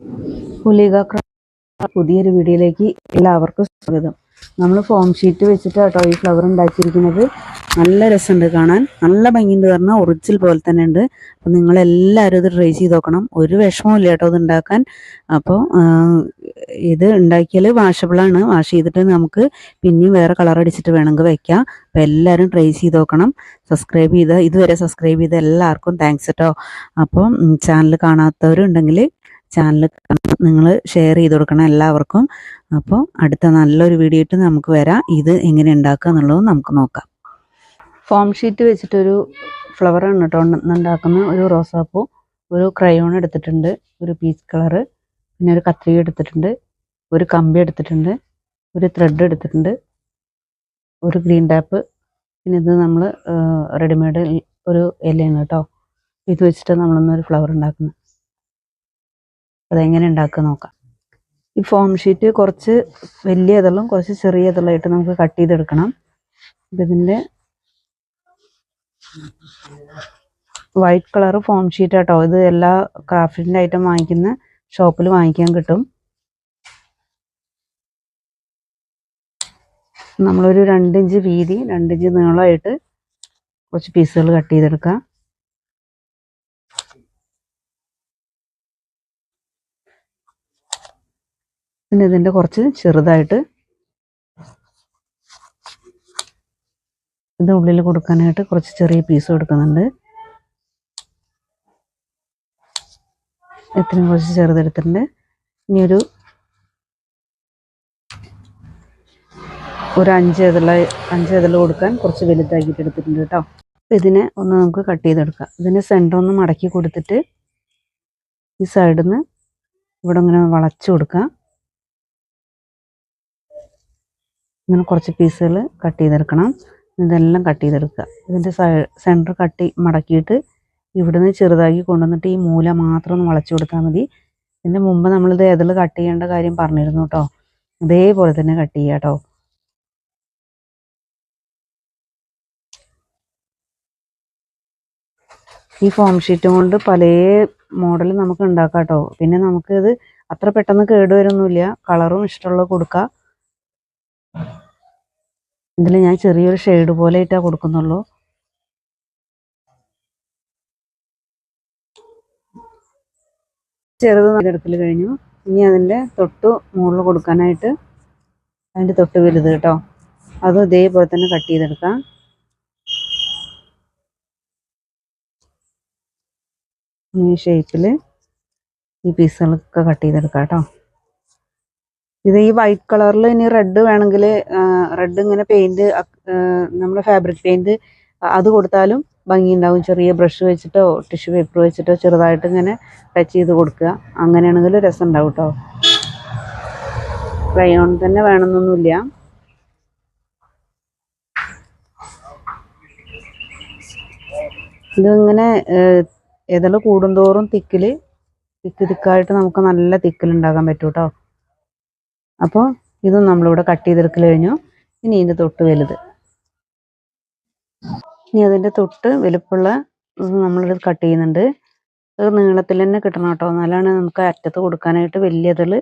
Craft പുതിയൊരു വീഡിയോയിലേക്ക് എല്ലാവർക്കും സ്വാഗതം. നമ്മൾ ഫോം ഷീറ്റ് വെച്ചിട്ട് കേട്ടോ ഈ ഫ്ലവർ ഉണ്ടാക്കിയിരിക്കുന്നത്. നല്ല രസമുണ്ട് കാണാൻ. നല്ല ഭംഗിയുണ്ട്. പറഞ്ഞാൽ ഒറിജിനൽ പോലെ തന്നെ ഉണ്ട്. അപ്പം നിങ്ങളെല്ലാവരും ഇത് ട്രൈ ചെയ്ത് നോക്കണം. ഒരു വിഷമവും ഇല്ല കേട്ടോ ഇത് ഉണ്ടാക്കാൻ. അപ്പോൾ ഇത് ഉണ്ടാക്കിയാൽ വാഷബിളാണ് വാഷ് ചെയ്തിട്ട് നമുക്ക് പിന്നെയും വേറെ കളർ അടിച്ചിട്ട് വേണമെങ്കിൽ വെക്കാം. അപ്പം എല്ലാവരും ട്രൈ ചെയ്ത് നോക്കണം. സബ്സ്ക്രൈബ് ചെയ്ത് ഇതുവരെ സബ്സ്ക്രൈബ് ചെയ്ത എല്ലാവർക്കും താങ്ക്സ് കേട്ടോ അപ്പം ചാനൽ കാണാത്തവരുണ്ടെങ്കിൽ ചാനൽ നിങ്ങൾ ഷെയർ ചെയ്ത് കൊടുക്കണം എല്ലാവർക്കും. അപ്പോൾ അടുത്ത നല്ലൊരു വീഡിയോ ഇട്ട് നമുക്ക് വരാം. ഇത് എങ്ങനെ ഉണ്ടാക്കുക എന്നുള്ളത് നമുക്ക് നോക്കാം. ഫോം ഷീറ്റ് വെച്ചിട്ടൊരു ഫ്ലവറാണ് കേട്ടോ ഉണ്ടാക്കുന്ന ഒരു റോസാപ്പൂ. ഒരു ക്രയോൺ എടുത്തിട്ടുണ്ട്. ഒരു പീച്ച് കളറ് പിന്നെ ഒരു കത്രിക എടുത്തിട്ടുണ്ട്. ഒരു കമ്പി എടുത്തിട്ടുണ്ട്. ഒരു ത്രെഡ് എടുത്തിട്ടുണ്ട്. ഒരു ഗ്രീൻ ടാപ്പ് പിന്നെ ഇത് നമ്മൾ റെഡിമെയ്ഡ് ഒരു ഇലയാണ് കേട്ടോ. ഇത് വെച്ചിട്ട് നമ്മളൊന്നൊരു ഫ്ലവർ ഉണ്ടാക്കുന്നത്. അതെങ്ങനെ ഉണ്ടാക്കുക നോക്കാം. ഈ ഫോം ഷീറ്റ് കുറച്ച് വലിയതുള്ളും കുറച്ച് ചെറിയ നമുക്ക് കട്ട് ചെയ്തെടുക്കണം. അപ്പം ഇതിന്റെ വൈറ്റ് കളർ ഫോം ഷീറ്റ് കേട്ടോ ഇത് എല്ലാ ക്രാഫ്റ്റിന്റെ ഐറ്റം വാങ്ങിക്കുന്ന ഷോപ്പിൽ വാങ്ങിക്കാൻ കിട്ടും. നമ്മളൊരു രണ്ടിഞ്ച് വീതി രണ്ടിഞ്ച് നീളമായിട്ട് കുറച്ച് പീസുകൾ കട്ട് ചെയ്തെടുക്കാം. പിന്നെ ഇതിന്റെ കുറച്ച് ചെറുതായിട്ട് ഇത് ഉള്ളിൽ കൊടുക്കാനായിട്ട് കുറച്ച് ചെറിയ പീസ് കൊടുക്കുന്നുണ്ട് ഇത്രയും കുറച്ച് ചെറുതെടുത്തിട്ടുണ്ട് ഇനി ഒരു ഒരു അഞ്ച് ഇതള അഞ്ച് ഇതിൽ കൊടുക്കാൻ കുറച്ച് വലുതാക്കിയിട്ട് എടുത്തിട്ടുണ്ട് കേട്ടോ. അപ്പം ഇതിനെ ഒന്ന് നമുക്ക് കട്ട് ചെയ്തെടുക്കാം. ഇതിനെ സെന്റർ ഒന്ന് മടക്കി കൊടുത്തിട്ട് ഈ സൈഡിൽ നിന്ന് ഇവിടെ ഇങ്ങനെ വളച്ചു കൊടുക്കാം. ഇങ്ങനെ കുറച്ച് പീസുകൾ കട്ട് ചെയ്തെടുക്കണം. ഇതെല്ലാം കട്ട് ചെയ്തെടുക്കുക. ഇതിന്റെ സെന്റർ കട്ടി മടക്കിയിട്ട് ഇവിടുന്ന് ചെറുതാക്കി കൊണ്ടുവന്നിട്ട് ഈ മൂല മാത്രം ഒന്ന് വളച്ചു കൊടുത്താൽ മതി. ഇതിന്റെ മുമ്പ് നമ്മളിത് ഏതിൽ കട്ട് ചെയ്യേണ്ട കാര്യം പറഞ്ഞിരുന്നു കേട്ടോ അതേപോലെ തന്നെ കട്ട് ചെയ്യുക കേട്ടോ ഈ ഫോം ഷീറ്റ് കൊണ്ട് പല മോഡൽ നമുക്ക് ഉണ്ടാക്കാം കേട്ടോ പിന്നെ നമുക്കിത് അത്ര പെട്ടെന്ന് കേടുവരൊന്നുമില്ല. കളറും ഇഷ്ടമുള്ള കൊടുക്കാം. ഇതിൽ ഞാൻ ചെറിയൊരു ഷെയ്ഡ് പോലെ ഇട്ടാ കൊടുക്കുന്നുള്ളൂ. ചെറുത് എടുക്കൽ കഴിഞ്ഞു. ഇനി അതിന്റെ തൊട്ട് മുകളിൽ കൊടുക്കാനായിട്ട് അതിന്റെ തൊട്ട് വലുത് കേട്ടോ. അതും ഇതേപോലെ തന്നെ കട്ട് ചെയ്തെടുക്കാം. ഈ ഷേപ്പിൽ ഈ പീസുകളൊക്കെ കട്ട് ചെയ്തെടുക്കാം കേട്ടോ. ഇത് ഈ വൈറ്റ് കളറിൽ ഇനി റെഡ് വേണമെങ്കിൽ റെഡ് ഇങ്ങനെ പെയിന്റ് നമ്മുടെ ഫാബ്രിക് പെയിന്റ് അത് കൊടുത്താലും ഭംഗി ഉണ്ടാവും ചെറിയ ബ്രഷ് വെച്ചിട്ടോ ടിഷ്യൂ പേപ്പർ വെച്ചിട്ടോ ചെറുതായിട്ട് ഇങ്ങനെ ടച്ച് ചെയ്ത് കൊടുക്കുക. അങ്ങനെയാണെങ്കിൽ രസം ഉണ്ടാവും കേട്ടോ ക്രയോൺ തന്നെ വേണമെന്നൊന്നുമില്ല. ഇതിങ്ങനെ ഏതെല്ലാം കൂടുന്തോറും തിക്കിൽ തിക്ക് തിക്കായിട്ട് നമുക്ക് നല്ല തിക്കിലുണ്ടാക്കാൻ പറ്റൂട്ടോ. അപ്പോൾ ഇതും നമ്മളിവിടെ കട്ട് ചെയ്തെടുക്കൽ കഴിഞ്ഞു. ഇനി ഇതിന്റെ തൊട്ട് വലുത്. ഇനി അതിന്റെ തൊട്ട് വലുപ്പുള്ള നമ്മളിത് കട്ട് ചെയ്യുന്നുണ്ട്. അത് നീളത്തിൽ തന്നെ കിട്ടണം കേട്ടോ. എന്നാലാണ് നമുക്ക് അറ്റത്ത് കൊടുക്കാനായിട്ട് വലിയതിൽ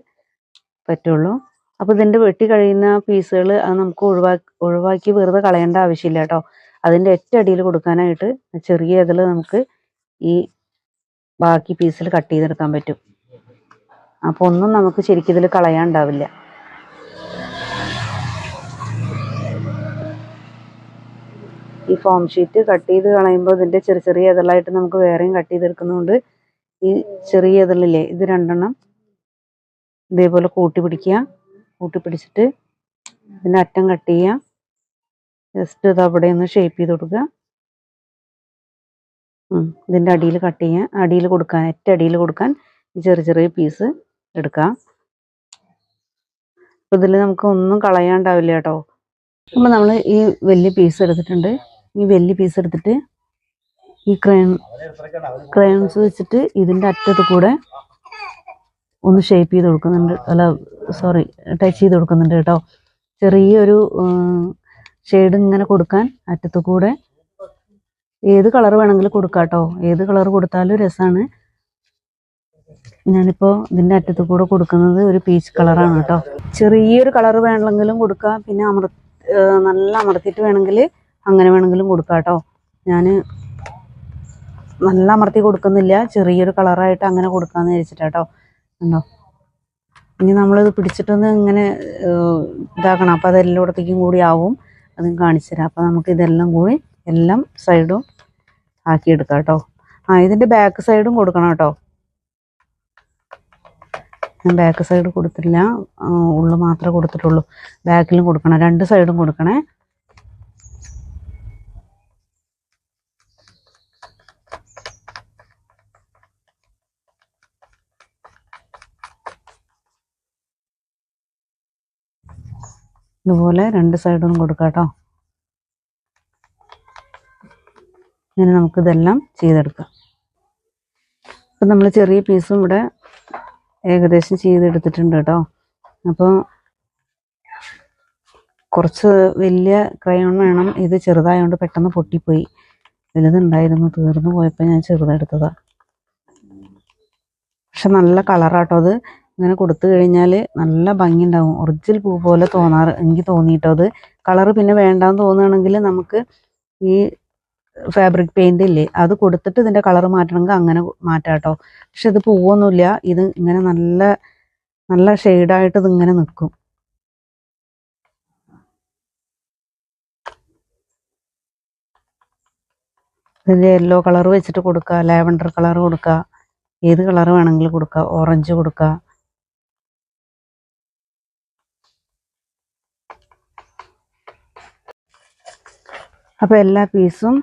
പറ്റുള്ളൂ. അപ്പോൾ ഇതിന്റെ വെട്ടി കഴിയുന്ന പീസുകൾ അത് നമുക്ക് ഒഴിവാക്കി ഒഴിവാക്കി വെറുതെ കളയേണ്ട ആവശ്യമില്ല കേട്ടോ. അതിന്റെ ഏറ്റവും അടിയിൽ കൊടുക്കാനായിട്ട് ചെറിയ ഇതിൽ നമുക്ക് ഈ ബാക്കി പീസിൽ കട്ട് ചെയ്തെടുക്കാൻ പറ്റും. അപ്പോൾ ഒന്നും നമുക്ക് ശരിക്കും ഇതിൽ കളയാണ്ടാവില്ല. ഈ ഫോം ഷീറ്റ് കട്ട് ചെയ്ത് കളയുമ്പോൾ ഇതിന്റെ ചെറിയ ചെറിയ ഇതളായിട്ട് നമുക്ക് വേറെയും കട്ട് ചെയ്തെടുക്കുന്നതുകൊണ്ട് ഈ ചെറിയ ഇതളില്ലേ ഇത് രണ്ടെണ്ണം ഇതേപോലെ കൂട്ടി പിടിക്കുക. കൂട്ടി പിടിച്ചിട്ട് ഇതിന്റെ അറ്റം കട്ട് ചെയ്യുക. ജസ്റ്റ് ഇത് അവിടെ ഒന്ന് ഷേപ്പ് ചെയ്ത് കൊടുക്കുക. ഇതിന്റെ അടിയിൽ കട്ട് ചെയ്യാൻ അടിയിൽ കൊടുക്കാൻ ഏറ്റ അടിയിൽ കൊടുക്കാൻ ഈ ചെറിയ ചെറിയ പീസ് എടുക്കുക. അപ്പോൾ ഇതിൽ നമുക്ക് ഒന്നും കളയാണ്ടാവില്ല കേട്ടോ. അപ്പോൾ നമ്മൾ ഈ വലിയ പീസ് എടുത്തിട്ടുണ്ട്. ഈ വലിയ പീസ് എടുത്തിട്ട് ഈ ക്രയോൺ ക്രയോൺസ് വെച്ചിട്ട് ഇതിന്റെ അറ്റത്ത് കൂടെ ഒന്ന് ഷേപ്പ് ചെയ്ത് കൊടുക്കുന്നുണ്ട്. അല്ല സോറി ടച്ച് ചെയ്ത് കൊടുക്കുന്നുണ്ട് കേട്ടോ. ചെറിയൊരു ഷെയ്ഡ് ഇങ്ങനെ കൊടുക്കാൻ അറ്റത്ത് കൂടെ ഏത് കളർ വേണമെങ്കിലും കൊടുക്കാം കേട്ടോ. ഏത് കളർ കൊടുത്താലും രസമാണ് ഞാനിപ്പോൾ ഇതിന്റെ അറ്റത്ത് കൂടെ കൊടുക്കുന്നത് ഒരു പീച്ച് കളറാണ് കേട്ടോ. ചെറിയൊരു കളർ വേണമെങ്കിലും കൊടുക്കാം. പിന്നെ അമർ നല്ല അമർത്തിയിട്ട് വേണമെങ്കിൽ അങ്ങനെ വേണമെങ്കിലും കൊടുക്കാം കേട്ടോ ഞാൻ നല്ല അമർത്തി കൊടുക്കുന്നില്ല. ചെറിയൊരു കളറായിട്ട് അങ്ങനെ കൊടുക്കാമെന്ന് വിചാരിച്ചിട്ടാട്ടോ. ഉണ്ടോ ഇനി നമ്മളിത് പിടിച്ചിട്ടൊന്ന് ഇങ്ങനെ ഇതാക്കണം. അപ്പോൾ അതെല്ലായിടത്തേക്കും കൂടി ആവും. അതും കാണിച്ചു തരാം. അപ്പോൾ നമുക്ക് ഇതെല്ലാം കൂടി എല്ലാം സൈഡും ആക്കിയെടുക്കാം കേട്ടോ ആ ഇതിന്റെ ബാക്ക് സൈഡും കൊടുക്കണം കേട്ടോ. ഞാൻ ബാക്ക് സൈഡ് കൊടുത്തില്ല. ഉള്ളു മാത്രമേ കൊടുത്തിട്ടുള്ളൂ. ബാക്കിലും കൊടുക്കണം. രണ്ട് സൈഡും കൊടുക്കണേ. ഇതുപോലെ രണ്ട് സൈഡും കൊടുക്കാം കേട്ടോ. ഇങ്ങനെ നമുക്കിതെല്ലാം ചെയ്തെടുക്കാം. ഇപ്പം നമ്മൾ ചെറിയ പീസും ഇവിടെ ഏകദേശം ചെയ്തെടുത്തിട്ടുണ്ട് കേട്ടോ. അപ്പോൾ കുറച്ച് വലിയ ക്രയോൺ വേണം. ഇത് ചെറുതായതുകൊണ്ട് പെട്ടെന്ന് പൊട്ടിപ്പോയി. വലുതുണ്ടായിരുന്നു തീർന്നു പോയപ്പോൾ ഞാൻ ചെറുതെടുത്തതാണ് പക്ഷെ നല്ല കളറാട്ടോ അത്. ഇങ്ങനെ കൊടുത്തു കഴിഞ്ഞാൽ നല്ല ഭംഗി ഉണ്ടാവും ഒറിജിനൽ പൂ പോലെ തോന്നാറ് എനിക്ക് തോന്നിയിട്ടോ അത്. കളറ് പിന്നെ വേണ്ടാന്ന് തോന്നുകയാണെങ്കിൽ നമുക്ക് ഈ ഫാബ്രിക് പെയിന്റ് ഇല്ലേ അത് കൊടുത്തിട്ട് ഇതിന്റെ കളർ മാറ്റണമെങ്കിൽ അങ്ങനെ മാറ്റാം കേട്ടോ പക്ഷെ ഇത് പൂവൊന്നുമില്ല ഇത് ഇങ്ങനെ നല്ല നല്ല ഷെയ്ഡായിട്ട് ഇത് ഇങ്ങനെ നിൽക്കും. ഇതിന്റെ യെല്ലോ കളർ വെച്ചിട്ട് കൊടുക്കുക ലാവൻഡർ കളർ കൊടുക്കുക ഏത് കളർ വേണമെങ്കിലും കൊടുക്കുക ഓറഞ്ച് കൊടുക്കുക. അപ്പോൾ എല്ലാ പീസും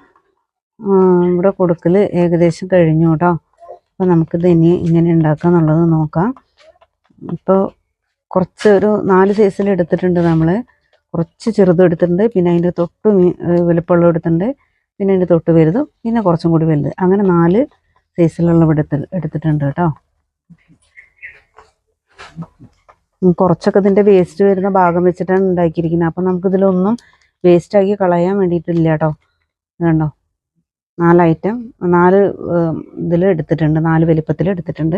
ഇവിടെ കൊടുക്കൽ ഏകദേശം കഴിഞ്ഞു കേട്ടോ. അപ്പോൾ നമുക്കിത് ഇനി ഇങ്ങനെ ഉണ്ടാക്കുക എന്നുള്ളത് നോക്കാം. ഇപ്പോൾ കുറച്ച് ഒരു നാല് സൈസിൽ എടുത്തിട്ടുണ്ട് നമ്മൾ കുറച്ച് ചെറുതും എടുത്തിട്ടുണ്ട് പിന്നെ അതിന്റെ തൊട്ട് വലുപ്പമുള്ള എടുത്തിട്ടുണ്ട് പിന്നെ അതിന്റെ തൊട്ട് വലുതും പിന്നെ കുറച്ചും കൂടി വലുത്. അങ്ങനെ നാല് സൈസിലുള്ള എടുത്ത് എടുത്തിട്ടുണ്ട് കേട്ടോ. കുറച്ചൊക്കെ ഇതിന്റെ വേസ്റ്റ് വരുന്ന ഭാഗം വെച്ചിട്ടാണ് ഉണ്ടാക്കിയിരിക്കുന്നത്. അപ്പം നമുക്കിതിലൊന്നും വേസ്റ്റാക്കി കളയാൻ വേണ്ടിയിട്ടില്ല കേട്ടോ കണ്ടോ? നാല് ഐറ്റം നാല് ഇതിൽ എടുത്തിട്ടുണ്ട്. നാല് വലിപ്പത്തിൽ എടുത്തിട്ടുണ്ട്.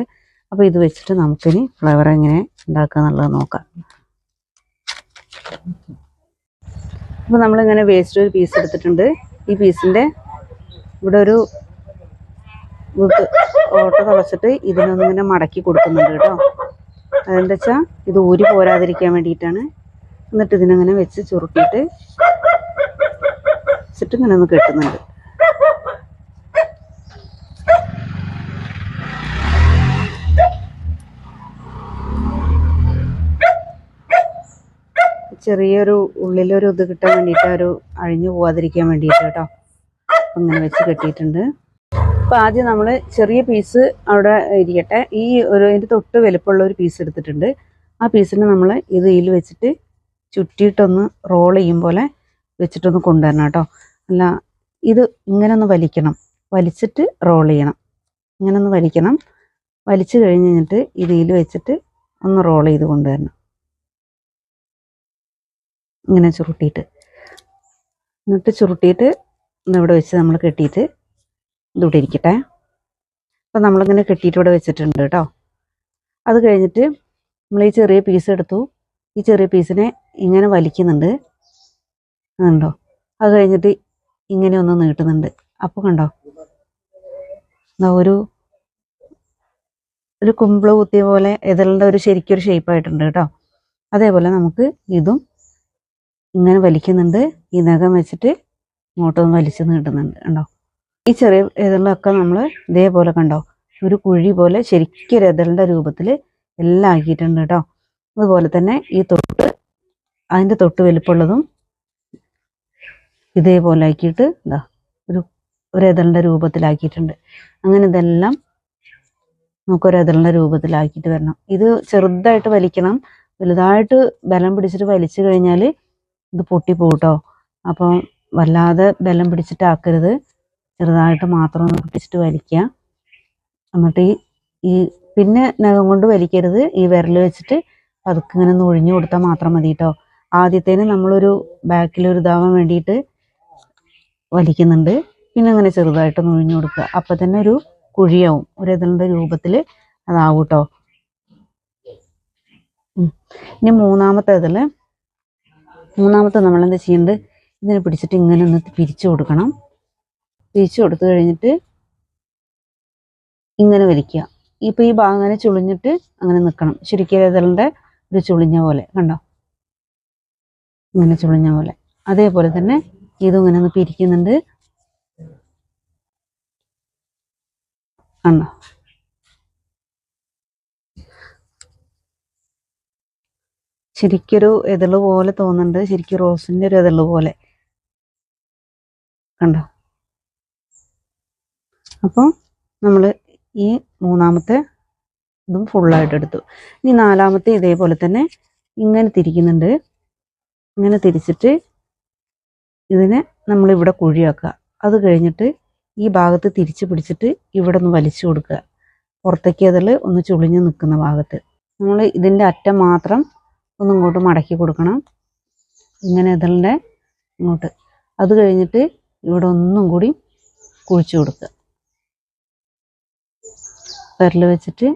അപ്പോൾ ഇത് വെച്ചിട്ട് നമുക്കിനി ഫ്ലവർ എങ്ങനെ ഉണ്ടാക്കുക എന്നുള്ളത് നോക്കാം. അപ്പോൾ നമ്മളിങ്ങനെ വേസ്റ്റ് ഒരു പീസ് എടുത്തിട്ടുണ്ട്. ഈ പീസിന്റെ ഇവിടെ ഒരു ഓട്ട തുളച്ചിട്ട് ഇതിനൊന്നിങ്ങനെ മടക്കി കൊടുക്കുന്നുണ്ട് കേട്ടോ അതെന്താ വെച്ചാൽ ഇത് ഊരി പോരാതിരിക്കാൻ വേണ്ടിയിട്ടാണ്. എന്നിട്ട് ഇതിനങ്ങനെ വെച്ച് ചുരുട്ടിയിട്ട് വെച്ചിട്ട് ഇങ്ങനെ ഒന്ന് കെട്ടുന്നുണ്ട്. ചെറിയൊരു ഉള്ളിലൊരു ഇത് കിട്ടാൻ വേണ്ടിയിട്ട് ഒരു അഴിഞ്ഞു പോവാതിരിക്കാൻ വേണ്ടിയിട്ട് കേട്ടോ. അങ്ങനെ വെച്ച് കെട്ടിയിട്ടുണ്ട്. അപ്പം ആദ്യം നമ്മൾ ചെറിയ പീസ് അവിടെ ഇരിക്കട്ടെ. ഈ ഒരു അതിന്റെ തൊട്ട് വലുപ്പമുള്ള ഒരു പീസ് എടുത്തിട്ടുണ്ട്. ആ പീസിനെ നമ്മൾ ഇത് ഇതിൽ വെച്ചിട്ട് ചുറ്റിയിട്ടൊന്ന് റോൾ ചെയ്യും പോലെ വെച്ചിട്ടൊന്ന് കൊണ്ടുവരണം കേട്ടോ. അല്ല ഇത് ഇങ്ങനെ ഒന്ന് വലിക്കണം. വലിച്ചിട്ട് റോൾ ചെയ്യണം. ഇങ്ങനെ ഒന്ന് വലിക്കണം. വലിച്ചു കഴിഞ്ഞ് കഴിഞ്ഞിട്ട് ഇത് ഇതിൽ വെച്ചിട്ട് ഒന്ന് റോൾ ചെയ്ത് കൊണ്ടുവരണം. ഇങ്ങനെ ചുരുട്ടിയിട്ട്. എന്നിട്ട് ചുരുട്ടിയിട്ട് ഇവിടെ വെച്ച് നമ്മൾ കെട്ടിയിട്ട് ഇതിവിടെ ഇരിക്കട്ടെ. അപ്പം നമ്മളിങ്ങനെ കെട്ടിയിട്ട് ഇവിടെ വെച്ചിട്ടുണ്ട് കേട്ടോ. അത് കഴിഞ്ഞിട്ട് നമ്മൾ ഈ ചെറിയ പീസ് എടുത്തു. ഈ ചെറിയ പീസിനെ ഇങ്ങനെ വലിക്കുന്നുണ്ട്. കണ്ടോ? അത് കഴിഞ്ഞിട്ട് ഇങ്ങനെ ഒന്ന് നീട്ടുന്നുണ്ട്. അപ്പോൾ കണ്ടോ? ഒരു ഒരു കുമ്പിൾ കുത്തിയ പോലെ ഇതിലുള്ള ഒരു ശരിക്കൊരു ഷേപ്പായിട്ടുണ്ട് കേട്ടോ. അതേപോലെ നമുക്ക് ഇതും ഇങ്ങനെ വലിക്കുന്നുണ്ട്. ഈ നഖം വെച്ചിട്ട് ഇങ്ങോട്ടൊന്ന് വലിച്ച് നീട്ടുന്നുണ്ട് കണ്ടോ? ഈ ചെറിയ ഇതളൊക്കെ നമ്മൾ ഇതേപോലെ കണ്ടോ? ഒരു കുഴി പോലെ ശരിക്കൊരു ഇതളിന്റെ രൂപത്തിൽ എല്ലാം ആക്കിയിട്ടുണ്ട് കേട്ടോ. അതുപോലെ തന്നെ ഈ തൊട്ട് അതിന്റെ തൊട്ട് വലിപ്പമുള്ളതും ഇതേപോലെ ആക്കിയിട്ട് എന്താ ഒരു ഒരു ഇതളിന്റെ രൂപത്തിലാക്കിയിട്ടുണ്ട്. അങ്ങനെ ഇതെല്ലാം നമുക്കൊരതളിന്റെ രൂപത്തിലാക്കിയിട്ട് വരണം. ഇത് ചെറുതായിട്ട് വലിക്കണം. വലുതായിട്ട് ബലം പിടിച്ചിട്ട് വലിച്ചു കഴിഞ്ഞാൽ ഇത് പൊട്ടിപ്പോട്ടോ കേട്ടോ അപ്പം വല്ലാതെ ബലം പിടിച്ചിട്ടാക്കരുത്. ചെറുതായിട്ട് മാത്രം ഒന്ന് പിടിച്ചിട്ട് വലിക്കുക. എന്നിട്ട് ഈ ഈ പിന്നെ നഖം കൊണ്ട് വലിക്കരുത്. ഈ വിരൽ വെച്ചിട്ട് പതുക്കെ ഇങ്ങനെ ഒന്ന് ഒഴിഞ്ഞു കൊടുത്താൽ മാത്രം മതി കേട്ടോ ആദ്യത്തേന് നമ്മളൊരു ബാക്കിൽ ഒരു ഇതാവാൻ വേണ്ടിയിട്ട് വലിക്കുന്നുണ്ട്. പിന്നെ അങ്ങനെ ചെറുതായിട്ട് നുഴിഞ്ഞു കൊടുക്കുക. അപ്പം തന്നെ ഒരു കുഴിയാവും. ഒരു ഇതിന്റെ രൂപത്തിൽ അതാവും കേട്ടോ ഇനി മൂന്നാമത്തെ ഇതിൽ മൂന്നാമത്തെ നമ്മൾ എന്താ ചെയ്യേണ്ടത് ഇതിനെ പിടിച്ചിട്ട് ഇങ്ങനെ ഒന്ന് പിരിച്ചു കൊടുക്കണം. പിരിച്ചു കൊടുത്തു കഴിഞ്ഞിട്ട് ഇങ്ങനെ വലിക്കുക. ഇപ്പൊ ഈ ഭാഗം അങ്ങനെ ചുളിഞ്ഞിട്ട് അങ്ങനെ നിൽക്കണം ശരിക്കും ഇതളിന്റെ ഒരു ചുളിഞ്ഞ പോലെ. കണ്ടോ? ഇങ്ങനെ ചുളിഞ്ഞ പോലെ. അതേപോലെ തന്നെ ഇതും ഇങ്ങനെ ഒന്ന് പിരിക്കുന്നുണ്ട്. കണ്ടോ? ശരിക്കൊരു എതിൾ പോലെ തോന്നുന്നുണ്ട്. ശരിക്കും റോസിന്റെ ഒരു എതിൾ പോലെ. കണ്ടോ? അപ്പോൾ നമ്മൾ ഈ മൂന്നാമത്തെ ഇതും ഫുള്ളായിട്ട് എടുത്തു. ഇനി നാലാമത്തെ ഇതേപോലെ തന്നെ ഇങ്ങനെ തിരിക്കുന്നുണ്ട്. ഇങ്ങനെ തിരിച്ചിട്ട് ഇതിനെ നമ്മൾ ഇവിടെ കുഴിയാക്കുക. അത് കഴിഞ്ഞിട്ട് ഈ ഭാഗത്ത് തിരിച്ച് പിടിച്ചിട്ട് ഇവിടെ ഒന്ന് വലിച്ചു കൊടുക്കുക. പുറത്തേക്ക് അതിൽ ഒന്ന് ചുളിഞ്ഞ് നിൽക്കുന്ന ഭാഗത്ത്. നമ്മൾ ഇതിന്റെ അറ്റം മാത്രം ഒന്ന് ഇങ്ങോട്ട് മടക്കി കൊടുക്കണം. ഇങ്ങനെ ഇതിന്റെ ഇങ്ങോട്ട്. അത് കഴിഞ്ഞിട്ട് ഇവിടെ ഒന്നും കൂടി കുഴിച്ചു കൊടുക്കുക. വിരൽ വെച്ചിട്ട്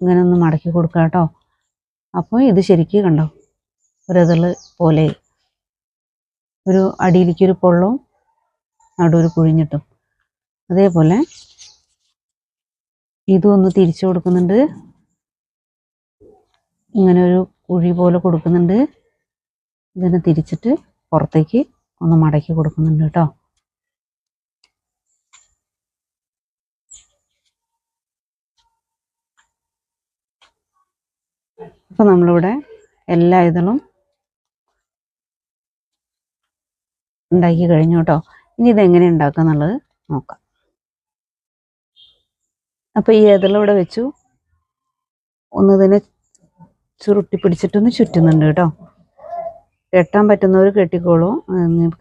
ഇങ്ങനെ ഒന്ന് മടക്കി കൊടുക്കുക കേട്ടോ. അപ്പോൾ ഇത് ശരിക്കും കണ്ടോ? ഒരിതൾ പോലെ. ഒരു അടിയിലേക്ക് ഒരു പൊള്ളവും ഒരു കുഴിഞ്ഞിട്ടും. അതേപോലെ ഇതും ഒന്ന് തിരിച്ചു കൊടുക്കുന്നുണ്ട്. ഇങ്ങനെ ഒരു കുഴി പോലെ കൊടുക്കുന്നുണ്ട്. ഇതിനെ തിരിച്ചിട്ട് പുറത്തേക്ക് ഒന്ന് മടക്കി കൊടുക്കുന്നുണ്ട് കേട്ടോ. അപ്പം നമ്മളിവിടെ എല്ലാ ഇതളും ഉണ്ടാക്കി കഴിഞ്ഞു കേട്ടോ. ഇനി ഇതെങ്ങനെ ഉണ്ടാക്കുക എന്നുള്ളത് നോക്കാം. അപ്പൊ ഈ ഏതെല്ലാം ഇവിടെ വെച്ചു. ഒന്ന് ഇതിനെ ചുരുട്ടി പിടിച്ചിട്ടൊന്ന് ചുറ്റുന്നുണ്ട് കേട്ടോ. കെട്ടാൻ പറ്റുന്നവർ കെട്ടിക്കോളൂ.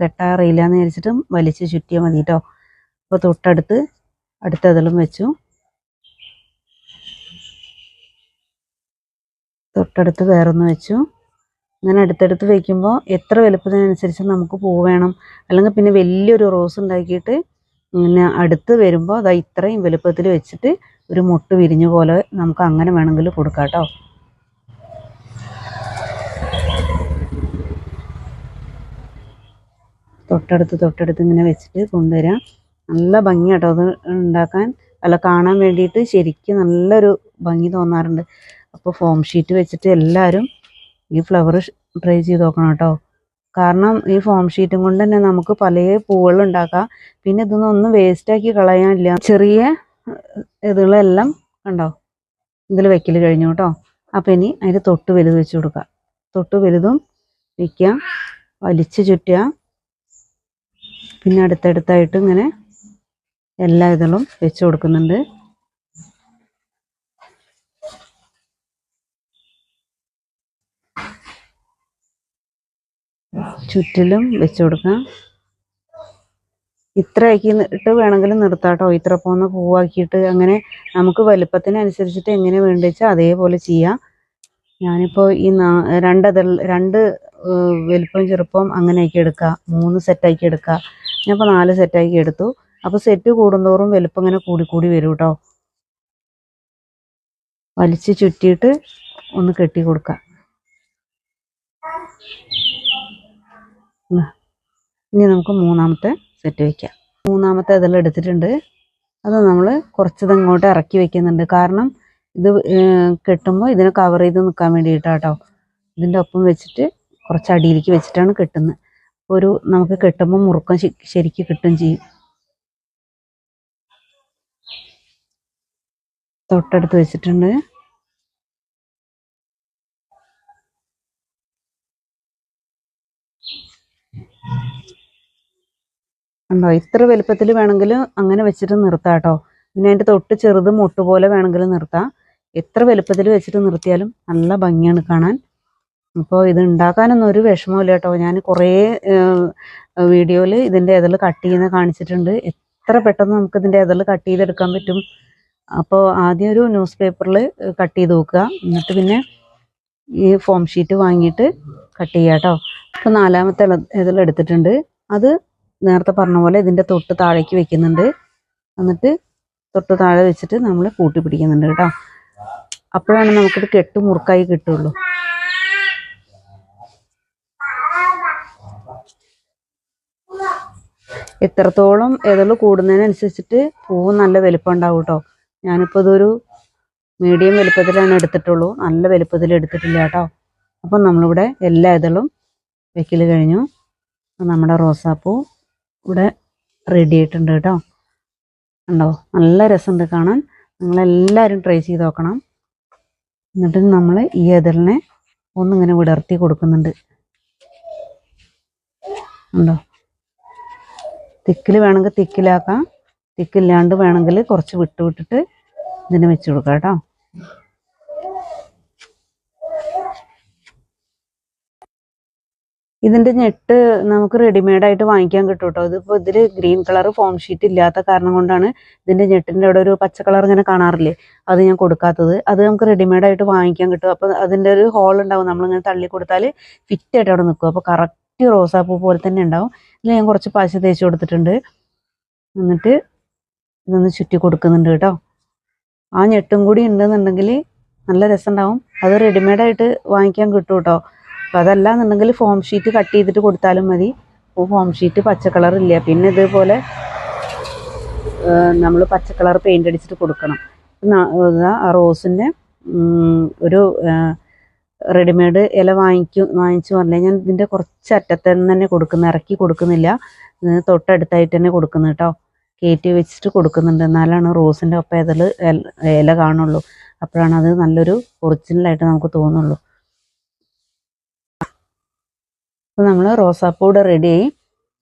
കെട്ടാൻ അറിയില്ല എന്ന് വിചാരിച്ചിട്ട് വലിച്ച് ചുറ്റിയാൽ മതി കേട്ടോ. അപ്പോൾ തൊട്ടടുത്ത് അടുത്ത ഇതിലും വെച്ചു. തൊട്ടടുത്ത് വേറൊന്ന് വെച്ചു. അങ്ങനെ അടുത്തടുത്ത് വെക്കുമ്പോൾ എത്ര വലുപ്പത്തിനനുസരിച്ച് നമുക്ക് പൂ വേണം. അല്ലെങ്കിൽ പിന്നെ വലിയൊരു റോസ് ഉണ്ടാക്കിയിട്ട് ഇങ്ങനെ അടുത്ത് വരുമ്പോൾ അതാ ഇത്രയും വലുപ്പത്തിൽ വെച്ചിട്ട് ഒരു മുട്ട് വിരിഞ്ഞ പോലെ നമുക്ക് അങ്ങനെ വേണമെങ്കിൽ കൊടുക്കാം കേട്ടോ. തൊട്ടടുത്ത് തൊട്ടടുത്ത് ഇങ്ങനെ വെച്ചിട്ട് കൊണ്ടുവരാം. നല്ല ഭംഗി കേട്ടോ അത് ഉണ്ടാക്കാൻ. അല്ല കാണാൻ വേണ്ടിയിട്ട് ശരിക്കും നല്ലൊരു ഭംഗി തോന്നാറുണ്ട്. അപ്പോൾ ഫോം ഷീറ്റ് വെച്ചിട്ട് എല്ലാവരും ഈ ഫ്ലവർ ട്രൈ ചെയ്ത് നോക്കണം കേട്ടോ. കാരണം ഈ ഫോം ഷീറ്റും കൊണ്ട് തന്നെ നമുക്ക് പല പൂവുകൾ ഉണ്ടാക്കാം. പിന്നെ ഇതൊന്നും ഒന്നും വേസ്റ്റാക്കി കളയാനില്ല. ചെറിയ ഇതുകളെല്ലാം കണ്ടോ? ഇതിൽ വെക്കൽ കഴിഞ്ഞു കേട്ടോ. അപ്പം ഇനി അതിന്റെ തൊട്ട് വലുത് വെച്ച് കൊടുക്കുക തൊട്ട് വലുതും വയ്ക്കുക വലിച്ചു ചുറ്റുക. പിന്നെ അടുത്തടുത്തായിട്ട് ഇങ്ങനെ എല്ലാ ഇതളും വെച്ച് കൊടുക്കുന്നുണ്ട്. ചുറ്റിലും വെച്ച് കൊടുക്കാം. ഇത്ര ആക്കിയിട്ട് വേണമെങ്കിലും നിർത്താം ഇത്ര പോകുന്ന പൂവാക്കിയിട്ട് അങ്ങനെ നമുക്ക് വലുപ്പത്തിനനുസരിച്ചിട്ട് എങ്ങനെ വേണ്ടി വെച്ചാൽ അതേപോലെ ചെയ്യാം. ഞാനിപ്പോൾ ഈ നാ- രണ്ട് രണ്ട് വലുപ്പം ചെറുപ്പം അങ്ങനെ ആക്കി എടുക്കാം. മൂന്ന് സെറ്റാക്കി എടുക്കാം. ഞാനിപ്പോൾ നാല് സെറ്റാക്കി എടുത്തു. അപ്പോൾ സെറ്റ് കൂടുന്തോറും വലുപ്പം ഇങ്ങനെ കൂടിക്കൂടി കൂടി വരും കേട്ടോ വലിച്ച് ചുറ്റിയിട്ട് ഒന്ന് കെട്ടി കൊടുക്കാം ഇനി നമുക്ക് മൂന്നാമത്തെ സെറ്റ് വയ്ക്കാം മൂന്നാമത്തെ ഇതെല്ലാം എടുത്തിട്ടുണ്ട്. അത് നമ്മൾ കുറച്ചത് ഇങ്ങോട്ട് ഇറക്കി വെക്കുന്നുണ്ട്. കാരണം ഇത് കെട്ടുമ്പോൾ ഇതിനെ കവർ ചെയ്ത് നിൽക്കാൻ വേണ്ടിയിട്ടാട്ടോ. ഇതിന്റെ ഒപ്പം വെച്ചിട്ട് കുറച്ച് അടിയിലേക്ക് വെച്ചിട്ടാണ് കെട്ടുന്നത്. ഒരു നമുക്ക് കെട്ടുമ്പോൾ മുറുക്കം ശരിക്ക് കിട്ടും ചെയ്യും. തൊട്ടടുത്ത് വെച്ചിട്ടുണ്ട്. ഉണ്ടോ? ഇത്ര വലുപ്പത്തിൽ വേണമെങ്കിൽ അങ്ങനെ വെച്ചിട്ട് നിർത്താം കേട്ടോ. പിന്നെ അതിന്റെ തൊട്ട് ചെറുത് മുട്ട് പോലെ വേണമെങ്കിൽ നിർത്താം. എത്ര വലുപ്പത്തിൽ വെച്ചിട്ട് നിർത്തിയാലും നല്ല ഭംഗിയാണ് കാണാൻ. അപ്പോൾ ഇത് ഉണ്ടാക്കാനൊന്നും ഒരു വിഷമമില്ല കേട്ടോ. ഞാൻ കുറേ വീഡിയോയിൽ ഇതിന്റെ ഇതൾ കട്ട് ചെയ്യുന്ന കാണിച്ചിട്ടുണ്ട്. എത്ര പെട്ടെന്ന് നമുക്ക് ഇതിന്റെ ഇതൾ കട്ട് ചെയ്തെടുക്കാൻ പറ്റും. അപ്പോൾ ആദ്യം ഒരു ന്യൂസ് പേപ്പറിൽ കട്ട് ചെയ്ത് നോക്കുക. എന്നിട്ട് പിന്നെ ഈ ഫോം ഷീറ്റ് വാങ്ങിയിട്ട് കട്ട് ചെയ്യുക കേട്ടോ. അപ്പോൾ നാലാമത്തെ ഇതിലെടുത്തിട്ടുണ്ട് അത് നേരത്തെ പറഞ്ഞ പോലെ ഇതിന്റെ തൊട്ട് താഴേക്ക് വെക്കുന്നുണ്ട്. എന്നിട്ട് തൊട്ട് താഴെ വെച്ചിട്ട് നമ്മൾ കൂട്ടി പിടിക്കുന്നുണ്ട് കേട്ടോ. അപ്പോഴാണ് നമുക്കിത് കെട്ട് മുറുക്കായി കിട്ടുള്ളൂ. എത്രത്തോളം ഇതൾ കൂടുന്നതിനനുസരിച്ചിട്ട് പൂവ് നല്ല വലിപ്പം ഉണ്ടാവും കേട്ടോ. ഞാനിപ്പോൾ ഇതൊരു മീഡിയം വലിപ്പത്തിലാണ് എടുത്തിട്ടുള്ളൂ. നല്ല വലിപ്പത്തിൽ എടുത്തിട്ടില്ല കേട്ടോ. അപ്പം നമ്മളിവിടെ എല്ലാ ഇതളും വെക്കൽ കഴിഞ്ഞു. നമ്മുടെ റോസാപ്പൂ ഇവിടെ റെഡി ആയിട്ടുണ്ട് കേട്ടോ. ഉണ്ടോ നല്ല രസമുണ്ട് കാണാൻ. നിങ്ങളെല്ലാവരും ട്രൈ ചെയ്ത് നോക്കണം. എന്നിട്ട് നമ്മൾ ഈ എതിലിനെ ഒന്നിങ്ങനെ വിടർത്തി കൊടുക്കുന്നുണ്ട്. ഉണ്ടോ തിക്കിൽ വേണമെങ്കിൽ തിക്കിലാക്കാം. തിക്കില്ലാണ്ട് വേണമെങ്കിൽ കുറച്ച് വിട്ടുവിട്ടിട്ട് ഇതിന് വെച്ച് കൊടുക്കാം കേട്ടോ. ഇതിന്റെ ഞെട്ട് നമുക്ക് റെഡിമെയ്ഡ് ആയിട്ട് വാങ്ങിക്കാൻ കിട്ടും കേട്ടോ ഇതിപ്പോൾ ഇതിൽ ഗ്രീൻ കളർ ഫോം ഷീറ്റ് ഇല്ലാത്ത കാരണം കൊണ്ടാണ് ഇതിന്റെ ഞെട്ടിന്റെ അവിടെ ഒരു പച്ച കളർ ഇങ്ങനെ കാണാറില്ലേ? അത് ഞാൻ കൊടുക്കാത്തത്. അത് നമുക്ക് റെഡിമെയ്ഡ് ആയിട്ട് വാങ്ങിക്കാൻ കിട്ടും. അപ്പോൾ അതിന്റെ ഒരു ഹോൾ ഉണ്ടാവും. നമ്മളിങ്ങനെ തള്ളി കൊടുത്താൽ ഫിറ്റ് ആയിട്ട് അവിടെ നിൽക്കും അപ്പോൾ കറക്റ്റ് റോസാപ്പൂ പോലെ തന്നെ ഉണ്ടാവും. ഇതിൽ ഞാൻ കുറച്ച് പശ തേച്ച് കൊടുത്തിട്ടുണ്ട്. എന്നിട്ട് ഇതൊന്ന് ചുറ്റി കൊടുക്കുന്നുണ്ട് കേട്ടോ ആ ഞെട്ടും കൂടി ഉണ്ടെന്നുണ്ടെങ്കിൽ നല്ല രസമുണ്ടാവും അത് റെഡിമെയ്ഡ് ആയിട്ട് വാങ്ങിക്കാൻ കിട്ടും കേട്ടോ അപ്പം അതല്ല എന്നുണ്ടെങ്കിൽ ഫോം ഷീറ്റ് കട്ട് ചെയ്തിട്ട് കൊടുത്താലും മതി. അപ്പോൾ ഫോം ഷീറ്റ് പച്ച കളർ ഇല്ല? പിന്നെ ഇതുപോലെ നമ്മൾ പച്ച കളർ പെയിന്റ് അടിച്ചിട്ട് കൊടുക്കണം. ആ റോസിന്റെ ഒരു റെഡിമെയ്ഡ് ഇല വാങ്ങിക്കും വാങ്ങിച്ചു പറഞ്ഞാൽ ഞാൻ ഇതിന്റെ കുറച്ച് അറ്റത്ത് തന്നെ കൊടുക്കുന്ന. ഇറക്കി കൊടുക്കുന്നില്ല. തൊട്ടടുത്തായിട്ട് തന്നെ കൊടുക്കുന്നു കേട്ടോ കയറ്റി വെച്ചിട്ട് കൊടുക്കുന്നുണ്ട്. എന്നാലാണ് റോസിന്റെ ഒപ്പം ഇതിൽ ഇല കാണുള്ളൂ. അപ്പോഴാണ് അത് നല്ലൊരു ഒറിജിനലായിട്ട് നമുക്ക് തോന്നുള്ളൂ. അപ്പോൾ നമ്മൾ റോസാപ്പൂ റെഡിയായി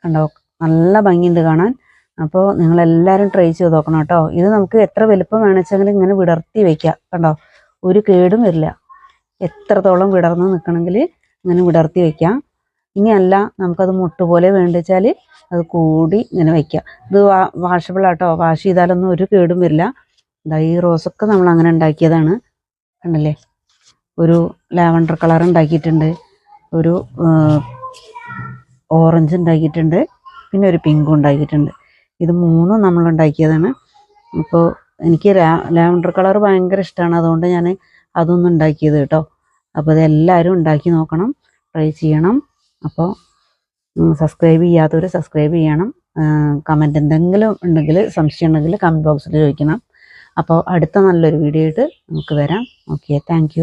കണ്ടോ നല്ല ഭംഗിയുണ്ട് കാണാൻ. അപ്പോൾ നിങ്ങളെല്ലാവരും ട്രൈ ചെയ്ത് നോക്കണം കേട്ടോ. ഇത് നമുക്ക് എത്ര വലുപ്പം വേണമെച്ചെങ്കിൽ ഇങ്ങനെ വിടർത്തി വെക്കാം. കണ്ടോ ഒരു കേടും വരില്ല. എത്രത്തോളം വിടർന്ന് നിൽക്കണമെങ്കിൽ ഇങ്ങനെ വിടർത്തി വയ്ക്കാം ഇനിയല്ല നമുക്കത് മുട്ട് പോലെ വേണ്ടിച്ചാൽ അത് കൂടി ഇങ്ങനെ വെക്കാം. ഇത് വാ വാഷബിൾ ആട്ടോ. വാഷ് ചെയ്താലൊന്നും ഒരു കേടും വരില്ല. എന്താ ഈ റോസൊക്കെ നമ്മൾ അങ്ങനെ ഉണ്ടാക്കിയതാണ്. കണ്ടല്ലേ? ഒരു ലാവണ്ടർ കളർ ഉണ്ടാക്കിയിട്ടുണ്ട്. ഒരു ഓറഞ്ച് ഉണ്ടാക്കിയിട്ടുണ്ട്. പിന്നെ ഒരു പിങ്ക് ഉണ്ടാക്കിയിട്ടുണ്ട്. ഇത് മൂന്നും നമ്മൾ ഉണ്ടാക്കിയതാണ്. അപ്പോൾ എനിക്ക് ലാവണ്ടർ കളർ ഭയങ്കര ഇഷ്ടമാണ് അതുകൊണ്ട് ഞാൻ അതൊന്നും ഉണ്ടാക്കിയത് കേട്ടോ. അപ്പോൾ ഇതെല്ലാവരും ഉണ്ടാക്കി നോക്കണം. ട്രൈ ചെയ്യണം. അപ്പോൾ സബ്സ്ക്രൈബ് ചെയ്യാത്തവർ സബ്സ്ക്രൈബ് ചെയ്യണം. കമന്റ് എന്തെങ്കിലും ഉണ്ടെങ്കിൽ സംശയം ഉണ്ടെങ്കിൽ കമന്റ് ബോക്സിൽ ചോദിക്കണം. അപ്പോൾ അടുത്ത നല്ലൊരു വീഡിയോ ആയിട്ട് നമുക്ക് വരാം. Okay thank